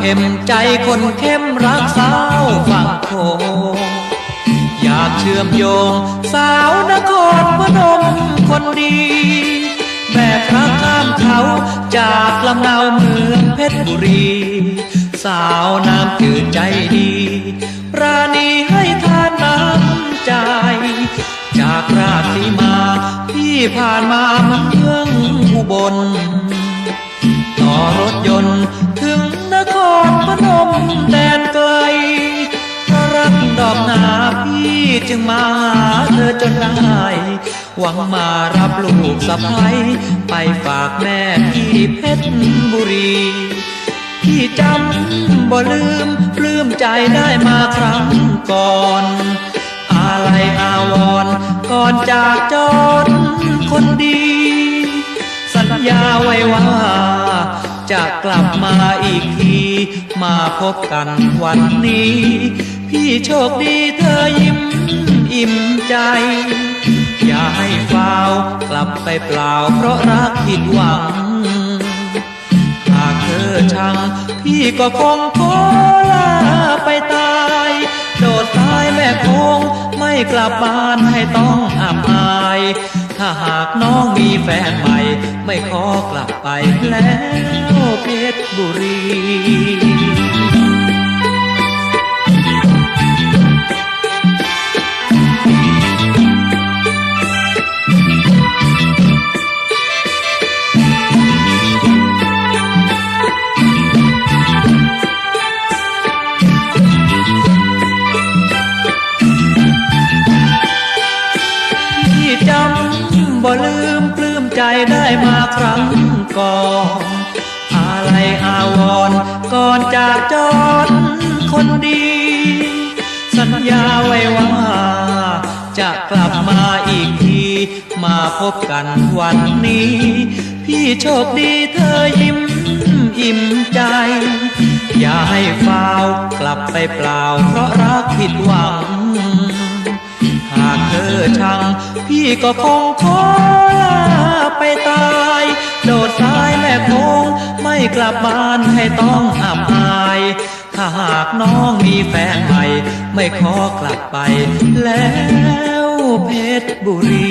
เข็มใจคนเข้มรักสาวฝั่งโขงอยากเชื่อมโยง สาวนครพนมคนดี แบบระกข้าม ชรบุรี สาวน้ำจืดใจดีปราณีให้ทานน้ำใจ จากราชสีมาที่ผ่านมาเมืองอุบล ต่อรถยนต์ถึงนครพนมแด จึงมาเธอจนได้ หวังมารับลูกสะพ้ยไปฝากแม่ที่เพชรบุรีที่จำบ่ลืมปลื้มใจได้มาครั้งก่อนอะไรอาวรก่อนจากจรคนดี สัญญาไว้ว่า จะกลับมาอีกที มาพบกันวันนี้ พี่โชคดีเธอยิ้มอิ่มใจ อย่าให้ฟากลับไปเปล่าเพราะรักผิดหวัง หากเธอชัง พี่ก็คงขอลาไปตาย โดดตายแม่คงไม่กลับบ้านให้ต้องอับอาย ถ้าหากน้องมีแฟนใหม่ ไม่ขอกลับไปแล้วเพชรบุรี จำบ่ลืมปลื้มใจได้มาครั้งก่อนอะไรอาวรก่อนจากจรคนดี สัญญาไว้ว่า จะกลับมาอีกที มาพบกันวันนี้ พี่โชคดีเธอยิ้มอิ่มใจ อย่าให้ฟาวกลับไปเปล่าเพราะรักผิดหวังากเธอชัง พี่ก็คงขอลาไปตาย โดดสายแม่คง ไม่กลับบ้านให้ต้องอับอาย ถ้าหากน้องมีแฟนใหม่ ไม่ขอกลับไป แล้วเพชรบุรี